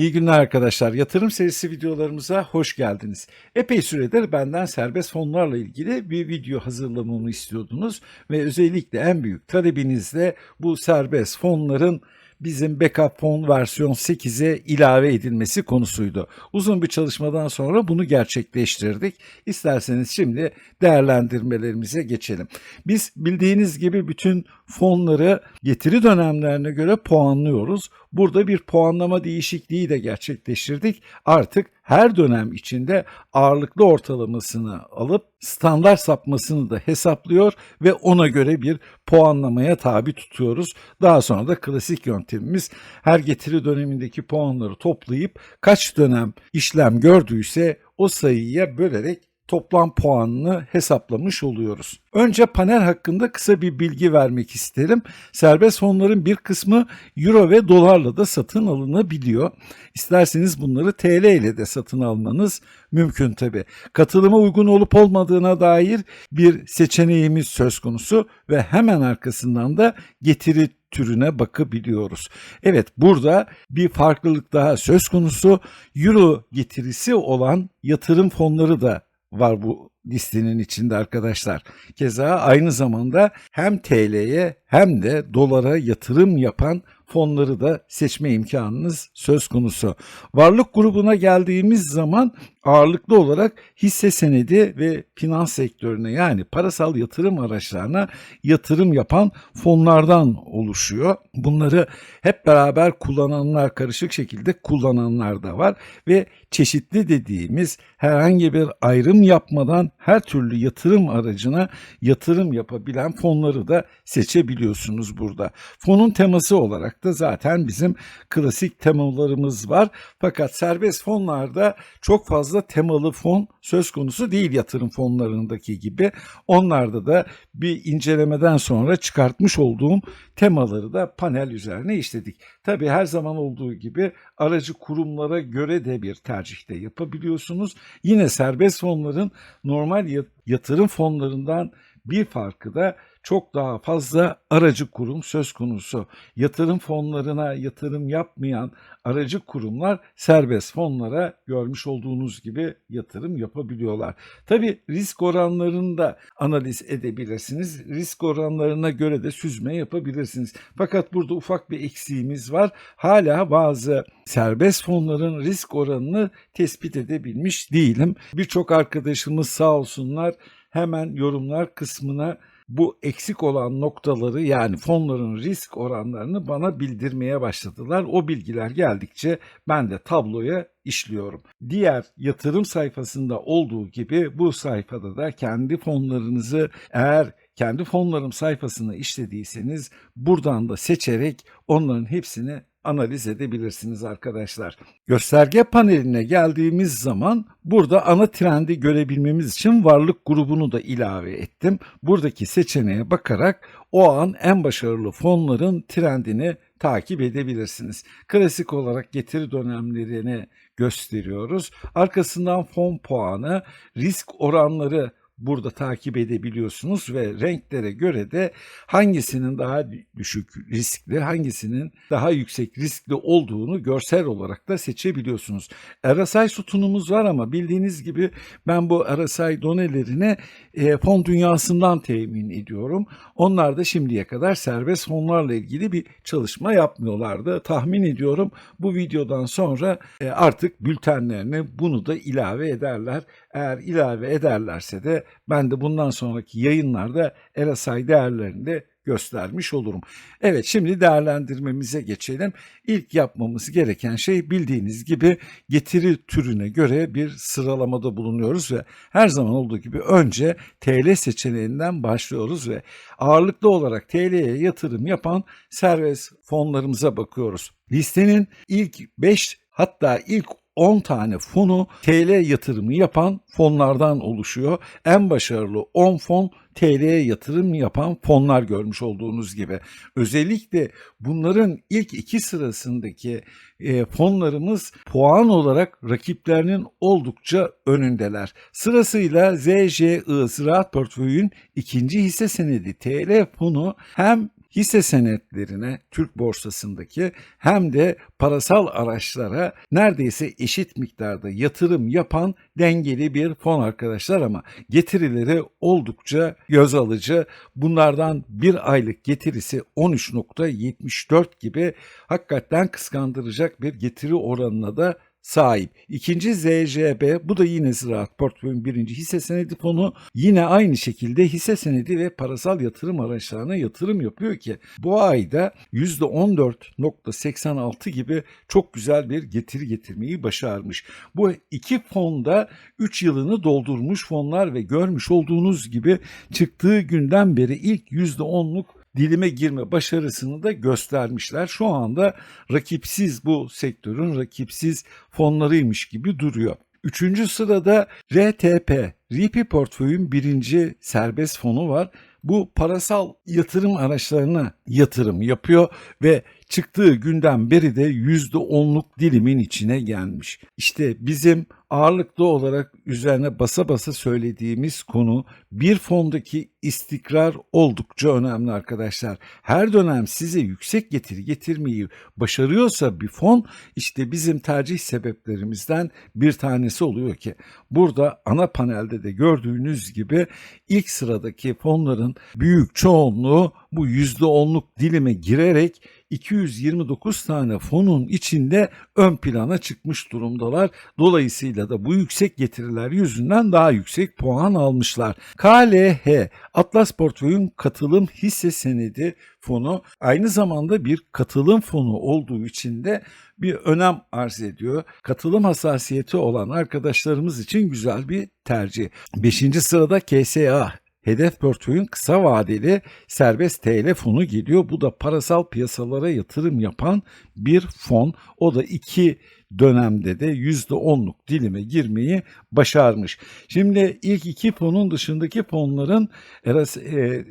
İyi günler arkadaşlar. Yatırım serisi videolarımıza hoş geldiniz. Epey süredir benden serbest fonlarla ilgili bir video hazırlamamı istiyordunuz ve özellikle en büyük talebiniz de bu serbest fonların bizim backup fon versiyon 8'e ilave edilmesi konusuydu. Uzun bir çalışmadan sonra bunu gerçekleştirdik. İsterseniz şimdi değerlendirmelerimize geçelim. Biz bildiğiniz gibi bütün fonları getiri dönemlerine göre puanlıyoruz. Burada bir puanlama değişikliği de gerçekleştirdik. Artık her dönem içinde ağırlıklı ortalamasını alıp standart sapmasını da hesaplıyor ve ona göre bir puanlamaya tabi tutuyoruz. Daha sonra da klasik yöntemimiz her getiri dönemindeki puanları toplayıp kaç dönem işlem gördüyse o sayıya bölerek toplam puanını hesaplamış oluyoruz. Önce panel hakkında kısa bir bilgi vermek isterim. Serbest fonların bir kısmı euro ve dolarla da satın alınabiliyor. İsterseniz bunları TL ile de satın almanız mümkün tabi. Katılıma uygun olup olmadığına dair bir seçeneğimiz söz konusu ve hemen arkasından da getiri türüne bakabiliyoruz. Evet burada bir farklılık daha söz konusu. Euro getirisi olan yatırım fonları da var bu listenin içinde arkadaşlar. Keza aynı zamanda hem TL'ye hem de dolara yatırım yapan fonları da seçme imkanınız söz konusu. Varlık grubuna geldiğimiz zaman ağırlıklı olarak hisse senedi ve finans sektörüne yani parasal yatırım araçlarına yatırım yapan fonlardan oluşuyor. Bunları hep beraber kullananlar karışık şekilde kullananlar da var ve çeşitli dediğimiz herhangi bir ayrım yapmadan her türlü yatırım aracına yatırım yapabilen fonları da seçebiliyorsunuz burada. Fonun teması olarak da zaten bizim klasik temalarımız var. Fakat serbest fonlarda çok fazla temalı fon söz konusu değil yatırım fonlarındaki gibi. Onlarda da bir incelemeden sonra çıkartmış olduğum temaları da panel üzerine işledik. Tabi her zaman olduğu gibi aracı kurumlara göre de bir tercihte yapabiliyorsunuz. Yine serbest fonların normal yatırım fonlarından bir farkı da çok daha fazla aracı kurum söz konusu. Yatırım fonlarına yatırım yapmayan aracı kurumlar serbest fonlara görmüş olduğunuz gibi yatırım yapabiliyorlar. Tabi risk oranlarını da analiz edebilirsiniz. Risk oranlarına göre de süzme yapabilirsiniz. Fakat burada ufak bir eksiğimiz var. Hala bazı serbest fonların risk oranını tespit edebilmiş değilim. Birçok arkadaşımız sağ olsunlar hemen yorumlar kısmına bu eksik olan noktaları yani fonların risk oranlarını bana bildirmeye başladılar. O bilgiler geldikçe ben de tabloya işliyorum. Diğer yatırım sayfasında olduğu gibi bu sayfada da kendi fonlarınızı eğer kendi fonlarım sayfasını işlediyseniz buradan da seçerek onların hepsini analiz edebilirsiniz arkadaşlar. Gösterge paneline geldiğimiz zaman burada ana trendi görebilmemiz için varlık grubunu da ilave ettim. Buradaki seçeneğe bakarak o an en başarılı fonların trendini takip edebilirsiniz. Klasik olarak getiri dönemlerini gösteriyoruz. Arkasından fon puanı, risk oranları burada takip edebiliyorsunuz ve renklere göre de hangisinin daha düşük riskli, hangisinin daha yüksek riskli olduğunu görsel olarak da seçebiliyorsunuz. RSI sütunumuz var ama bildiğiniz gibi ben bu RSI donelerini e, fon dünyasından temin ediyorum. Onlar da şimdiye kadar serbest fonlarla ilgili bir çalışma yapmıyorlardı. Tahmin ediyorum bu videodan sonra e, artık bültenlerine bunu da ilave ederler. Eğer ilave ederlerse de ben de bundan sonraki yayınlarda RSI değerlerini de göstermiş olurum. Evet şimdi değerlendirmemize geçelim. İlk yapmamız gereken şey bildiğiniz gibi getiri türüne göre bir sıralamada bulunuyoruz ve her zaman olduğu gibi önce TL seçeneğinden başlıyoruz ve ağırlıklı olarak TL'ye yatırım yapan serbest fonlarımıza bakıyoruz. Listenin ilk 5 hatta ilk 10 tane fonu TL yatırımı yapan fonlardan oluşuyor. En başarılı 10 fon TL'ye yatırım yapan fonlar görmüş olduğunuz gibi. Özellikle bunların ilk iki sırasındaki e, fonlarımız puan olarak rakiplerinin oldukça önündeler. Sırasıyla ZJI Ziraat Portföy'ün ikinci hisse senedi TL fonu hem hisse senetlerine Türk borsasındaki hem de parasal araçlara neredeyse eşit miktarda yatırım yapan dengeli bir fon arkadaşlar ama getirileri oldukça göz alıcı. Bunlardan bir aylık getirisi 13.74 gibi hakikaten kıskandıracak bir getiri oranına da sahip. İkinci ZJB bu da yine Ziraat Portföyün birinci hisse senedi fonu yine aynı şekilde hisse senedi ve parasal yatırım araçlarına yatırım yapıyor ki bu ayda %14.86 gibi çok güzel bir getiri getirmeyi başarmış. Bu iki fonda 3 yılını doldurmuş fonlar ve görmüş olduğunuz gibi çıktığı günden beri ilk %10'luk dilime girme başarısını da göstermişler. Şu anda rakipsiz bu sektörün rakipsiz fonlarıymış gibi duruyor. Üçüncü sırada RTP, RP portföyün birinci serbest fonu var. Bu parasal yatırım araçlarına yatırım yapıyor ve çıktığı günden beri de %10'luk dilimin içine gelmiş. İşte bizim ağırlıklı olarak üzerine basa basa söylediğimiz konu bir fondaki istikrar oldukça önemli arkadaşlar. Her dönem size yüksek getiri getirmeyi başarıyorsa bir fon işte bizim tercih sebeplerimizden bir tanesi oluyor ki burada ana panelde de gördüğünüz gibi ilk sıradaki fonların büyük çoğunluğu bu %10'luk dilime girerek 229 tane fonun içinde ön plana çıkmış durumdalar. Dolayısıyla da bu yüksek getiriler yüzünden daha yüksek puan almışlar. KLH Atlas Portföy'ün katılım hisse senedi fonu aynı zamanda bir katılım fonu olduğu için de bir önem arz ediyor. Katılım hassasiyeti olan arkadaşlarımız için güzel bir tercih. Beşinci sırada KSA Hedef portföyün kısa vadeli serbest TL fonu geliyor. Bu da parasal piyasalara yatırım yapan bir fon. O da iki dönemde de %10'luk dilime girmeyi başarmış. Şimdi ilk iki fonun dışındaki fonların e,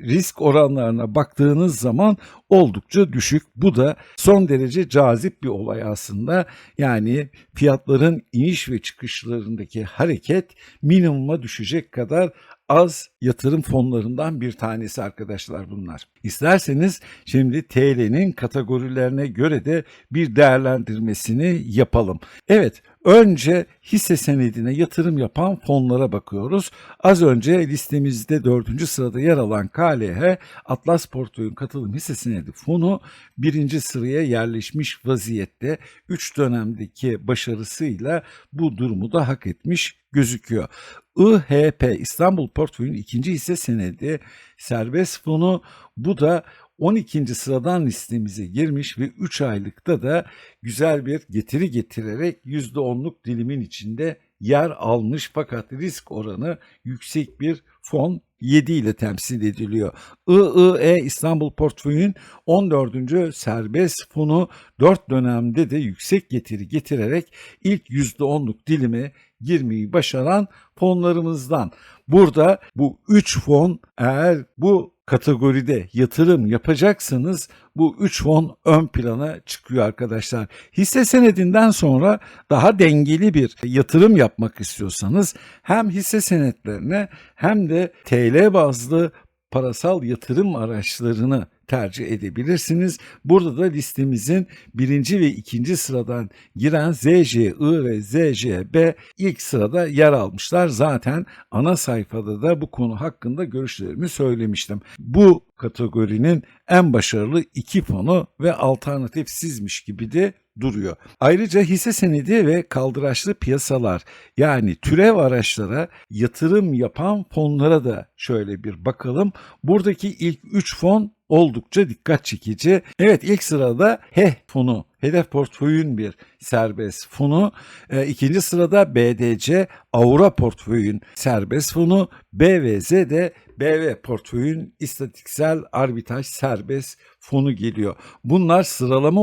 risk oranlarına baktığınız zaman oldukça düşük. Bu da son derece cazip bir olay aslında. Yani fiyatların iniş ve çıkışlarındaki hareket minimuma düşecek kadar az yatırım fonlarından bir tanesi arkadaşlar bunlar. İsterseniz şimdi TL'nin kategorilerine göre de bir değerlendirmesini yapalım. Evet, önce hisse senedine yatırım yapan fonlara bakıyoruz. Az önce listemizde dördüncü sırada yer alan KLH Atlas Portföy'ün katılım hisse senedi fonu birinci sıraya yerleşmiş vaziyette 3 dönemdeki başarısıyla bu durumu da hak etmiş gözüküyor. IHP İstanbul Portföy'ün ikinci hisse senedi serbest fonu bu da 12. sıradan listemize girmiş ve 3 aylıkta da güzel bir getiri getirerek %10'luk dilimin içinde yer almış fakat risk oranı yüksek bir fon 7 ile temsil ediliyor. IIE İstanbul Portföy'ün 14. serbest fonu 4 dönemde de yüksek getiri getirerek ilk %10'luk dilime girmeyi başaran fonlarımızdan. Burada bu 3 fon eğer bu kategoride yatırım yapacaksanız bu 3 fon ön plana çıkıyor arkadaşlar. Hisse senedinden sonra daha dengeli bir yatırım yapmak istiyorsanız hem hisse senetlerine hem de TL bazlı parasal yatırım araçlarını tercih edebilirsiniz. Burada da listemizin birinci ve ikinci sıradan giren ZJI ve ZJB ilk sırada yer almışlar. Zaten ana sayfada da bu konu hakkında görüşlerimi söylemiştim. Bu kategorinin en başarılı iki fonu ve alternatifsizmiş gibi de duruyor. Ayrıca hisse senedi ve kaldıraçlı piyasalar yani türev araçlara yatırım yapan fonlara da şöyle bir bakalım. Buradaki ilk 3 fon oldukça dikkat çekici. Evet ilk sırada HEH fonu Hedef portföyün bir serbest fonu. E, ikinci sırada BDC Aura portföyün serbest fonu. BVZ de BV portföyün istatiksel arbitraj serbest fonu geliyor. Bunlar sıralama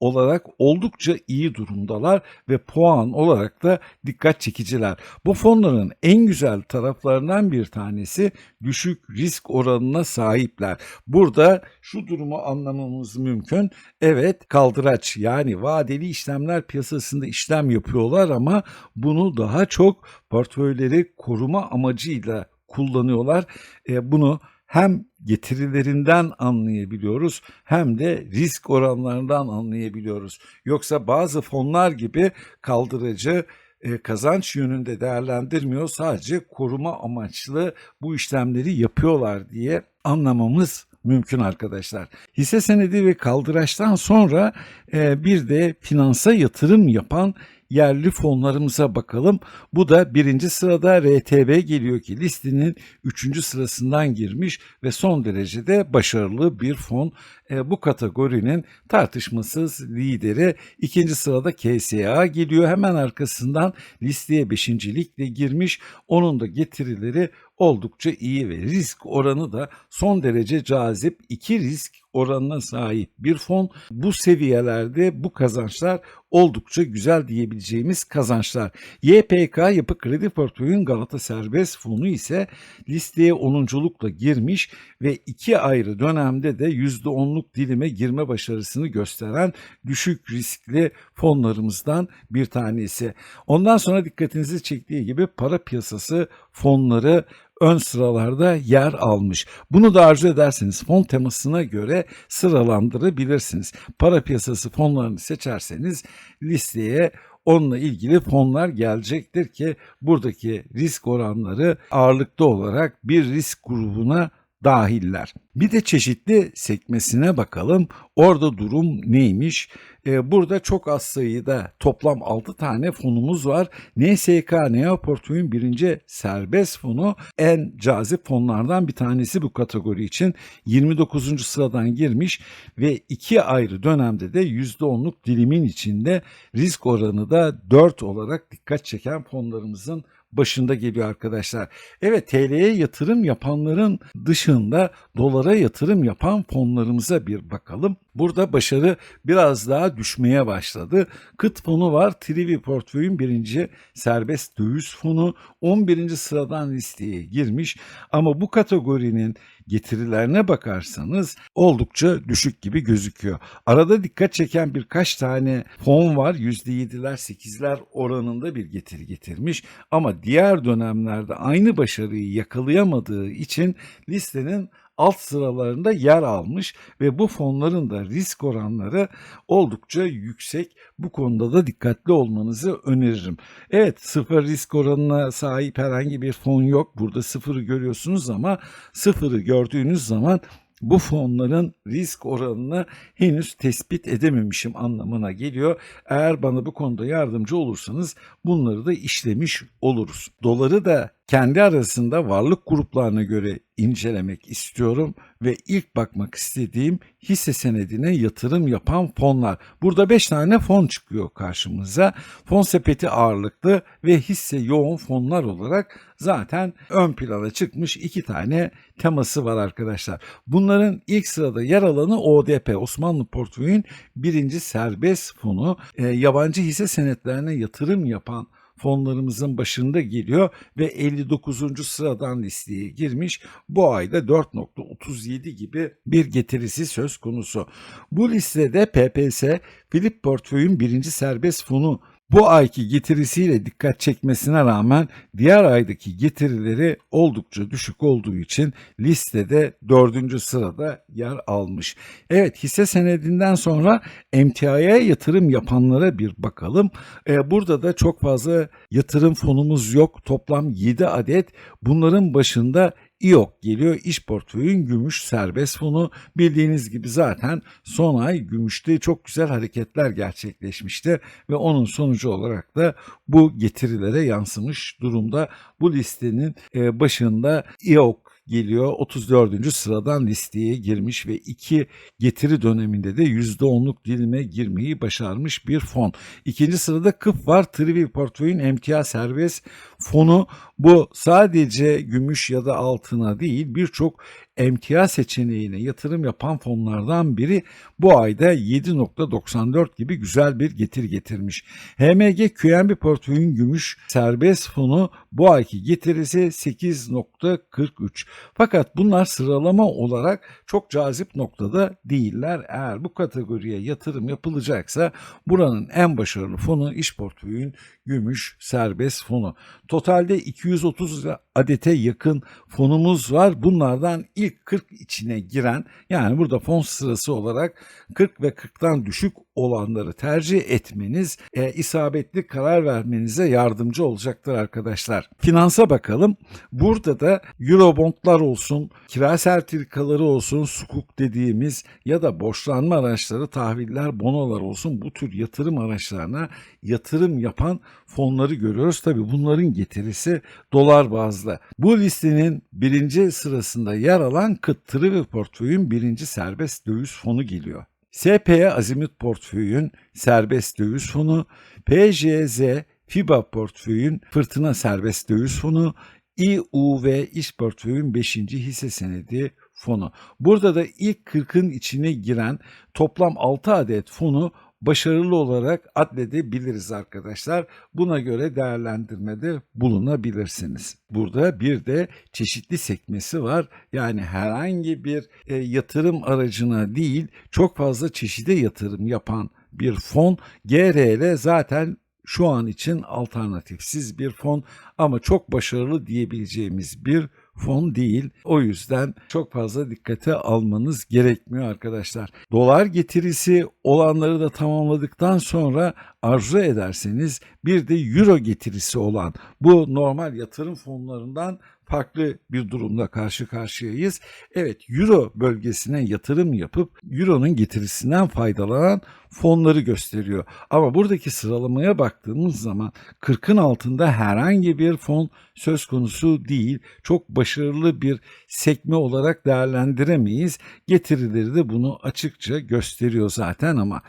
olarak oldukça iyi durumdalar ve puan olarak da dikkat çekiciler. Bu fonların en güzel taraflarından bir tanesi düşük risk oranına sahipler. Burada şu durumu anlamamız mümkün. Evet kaldıraç yani vadeli işlemler piyasasında işlem yapıyorlar ama bunu daha çok portföyleri koruma amacıyla kullanıyorlar. E, bunu hem getirilerinden anlayabiliyoruz hem de risk oranlarından anlayabiliyoruz. Yoksa bazı fonlar gibi kaldırıcı e, kazanç yönünde değerlendirmiyor sadece koruma amaçlı bu işlemleri yapıyorlar diye anlamamız mümkün arkadaşlar. Hisse senedi ve kaldıraçtan sonra e, bir de finansa yatırım yapan yerli fonlarımıza bakalım. Bu da birinci sırada RTB geliyor ki listenin üçüncü sırasından girmiş ve son derecede başarılı bir fon. E, bu kategorinin tartışmasız lideri. İkinci sırada KSA geliyor. Hemen arkasından listeye beşincilikle girmiş. Onun da getirileri oldukça iyi ve risk oranı da son derece cazip. İki risk oranına sahip bir fon. Bu seviyelerde bu kazançlar oldukça güzel diyebileceğimiz kazançlar. YPK Yapı Kredi Portföyün Galata Serbest Fonu ise listeye 10'unculukla girmiş ve iki ayrı dönemde de %10'luk dilime girme başarısını gösteren düşük riskli fonlarımızdan bir tanesi. Ondan sonra dikkatinizi çektiği gibi para piyasası fonları ön sıralarda yer almış. Bunu da arzu ederseniz fon temasına göre sıralandırabilirsiniz. Para piyasası fonlarını seçerseniz listeye onunla ilgili fonlar gelecektir ki buradaki risk oranları ağırlıklı olarak bir risk grubuna dahiller. Bir de çeşitli sekmesine bakalım. Orada durum neymiş? Ee, burada çok az sayıda toplam 6 tane fonumuz var. NSK Neo Portföy'ün birinci serbest fonu en cazip fonlardan bir tanesi bu kategori için. 29. sıradan girmiş ve iki ayrı dönemde de %10'luk dilimin içinde risk oranı da 4 olarak dikkat çeken fonlarımızın başında geliyor arkadaşlar. Evet TL'ye yatırım yapanların dışında dolara yatırım yapan fonlarımıza bir bakalım. Burada başarı biraz daha düşmeye başladı. Kıt fonu var. Trivi portföyün birinci serbest döviz fonu 11. sıradan listeye girmiş. Ama bu kategorinin getirilerine bakarsanız oldukça düşük gibi gözüküyor. Arada dikkat çeken birkaç tane fon var. %7'ler 8'ler oranında bir getiri getirmiş. Ama diğer dönemlerde aynı başarıyı yakalayamadığı için listenin alt sıralarında yer almış ve bu fonların da risk oranları oldukça yüksek. Bu konuda da dikkatli olmanızı öneririm. Evet sıfır risk oranına sahip herhangi bir fon yok. Burada sıfırı görüyorsunuz ama sıfırı gördüğünüz zaman bu fonların risk oranını henüz tespit edememişim anlamına geliyor. Eğer bana bu konuda yardımcı olursanız bunları da işlemiş oluruz. Doları da kendi arasında varlık gruplarına göre incelemek istiyorum ve ilk bakmak istediğim hisse senedine yatırım yapan fonlar. Burada 5 tane fon çıkıyor karşımıza. Fon sepeti ağırlıklı ve hisse yoğun fonlar olarak zaten ön plana çıkmış iki tane teması var arkadaşlar. Bunların ilk sırada yer alanı ODP Osmanlı Portföy'ün birinci serbest fonu. E, yabancı hisse senetlerine yatırım yapan fonlarımızın başında geliyor ve 59. sıradan listeye girmiş. Bu ayda 4.37 gibi bir getirisi söz konusu. Bu listede PPS Philip Portföy'ün birinci serbest fonu bu ayki getirisiyle dikkat çekmesine rağmen diğer aydaki getirileri oldukça düşük olduğu için listede dördüncü sırada yer almış. Evet hisse senedinden sonra emtiaya yatırım yapanlara bir bakalım. Ee, burada da çok fazla yatırım fonumuz yok. Toplam 7 adet. Bunların başında İOK geliyor iş portföyün gümüş serbest fonu. Bildiğiniz gibi zaten son ay gümüşte çok güzel hareketler gerçekleşmişti ve onun sonucu olarak da bu getirilere yansımış durumda. Bu listenin e, başında İOK geliyor 34. sıradan listeye girmiş ve iki getiri döneminde de %10'luk dilime girmeyi başarmış bir fon. İkinci sırada KıF var. Trivi portföyün emtia serbest fonu bu sadece gümüş ya da altına değil birçok emtia seçeneğine yatırım yapan fonlardan biri bu ayda 7.94 gibi güzel bir getir getirmiş. HMG QNB portföyün gümüş serbest fonu bu ayki getirisi 8.43. Fakat bunlar sıralama olarak çok cazip noktada değiller. Eğer bu kategoriye yatırım yapılacaksa buranın en başarılı fonu iş portföyün gümüş serbest fonu. Totalde 230 adete yakın fonumuz var. Bunlardan ilk ilk 40 içine giren yani burada fon sırası olarak 40 ve 40'tan düşük olanları tercih etmeniz e, isabetli karar vermenize yardımcı olacaktır arkadaşlar. Finansa bakalım. Burada da Eurobondlar olsun, kira sertifikaları olsun, sukuk dediğimiz ya da borçlanma araçları, tahviller, bonolar olsun bu tür yatırım araçlarına yatırım yapan fonları görüyoruz. Tabi bunların getirisi dolar bazlı. Bu listenin birinci sırasında yer alan kıttırı ve portföyün birinci serbest döviz fonu geliyor. SP'ye azimut portföyün serbest döviz fonu, PJZ FIBA portföyün fırtına serbest döviz fonu, İUV iş portföyün 5. hisse senedi fonu. Burada da ilk 40'ın içine giren toplam 6 adet fonu başarılı olarak adledebiliriz arkadaşlar. Buna göre değerlendirmede bulunabilirsiniz. Burada bir de çeşitli sekmesi var. Yani herhangi bir e, yatırım aracına değil çok fazla çeşide yatırım yapan bir fon GRL zaten şu an için alternatifsiz bir fon ama çok başarılı diyebileceğimiz bir fon değil. O yüzden çok fazla dikkate almanız gerekmiyor arkadaşlar. Dolar getirisi olanları da tamamladıktan sonra arzu ederseniz bir de euro getirisi olan bu normal yatırım fonlarından farklı bir durumda karşı karşıyayız. Evet euro bölgesine yatırım yapıp euronun getirisinden faydalanan fonları gösteriyor. Ama buradaki sıralamaya baktığımız zaman 40'ın altında herhangi bir fon söz konusu değil. Çok başarılı bir sekme olarak değerlendiremeyiz. Getirileri de bunu açıkça gösteriyor zaten ama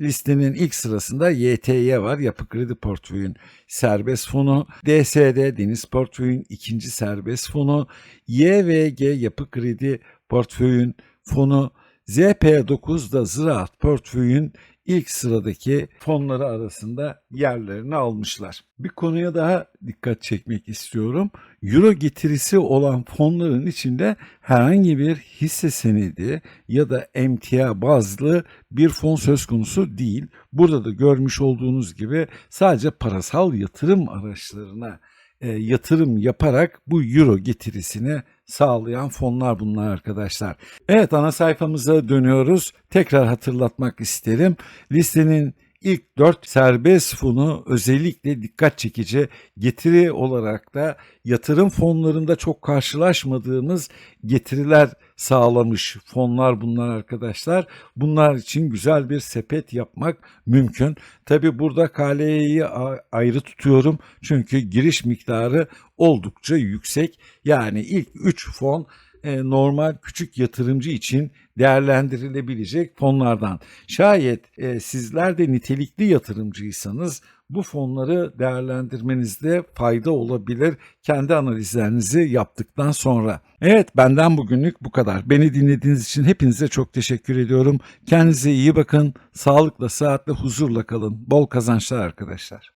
listenin ilk sırasında YTY var. Yapı Kredi Portföyün serbest fonu, DSD Deniz Portföyün ikinci serbest fonu, YVG Yapı Kredi Portföyün fonu, ZP9 da Ziraat Portföyün ilk sıradaki fonları arasında yerlerini almışlar. Bir konuya daha dikkat çekmek istiyorum. Euro getirisi olan fonların içinde herhangi bir hisse senedi ya da emtia bazlı bir fon söz konusu değil. Burada da görmüş olduğunuz gibi sadece parasal yatırım araçlarına e, yatırım yaparak bu euro getirisini sağlayan fonlar bunlar arkadaşlar. Evet ana sayfamıza dönüyoruz. Tekrar hatırlatmak isterim. Listenin ilk 4 serbest fonu özellikle dikkat çekici getiri olarak da yatırım fonlarında çok karşılaşmadığımız getiriler sağlamış fonlar bunlar arkadaşlar. Bunlar için güzel bir sepet yapmak mümkün. Tabi burada KL'yi ayrı tutuyorum çünkü giriş miktarı oldukça yüksek. Yani ilk 3 fon e, normal küçük yatırımcı için değerlendirilebilecek fonlardan. Şayet e, sizler de nitelikli yatırımcıysanız bu fonları değerlendirmenizde fayda olabilir kendi analizlerinizi yaptıktan sonra. Evet benden bugünlük bu kadar. Beni dinlediğiniz için hepinize çok teşekkür ediyorum. Kendinize iyi bakın. Sağlıkla, sıhhatle, huzurla kalın. Bol kazançlar arkadaşlar.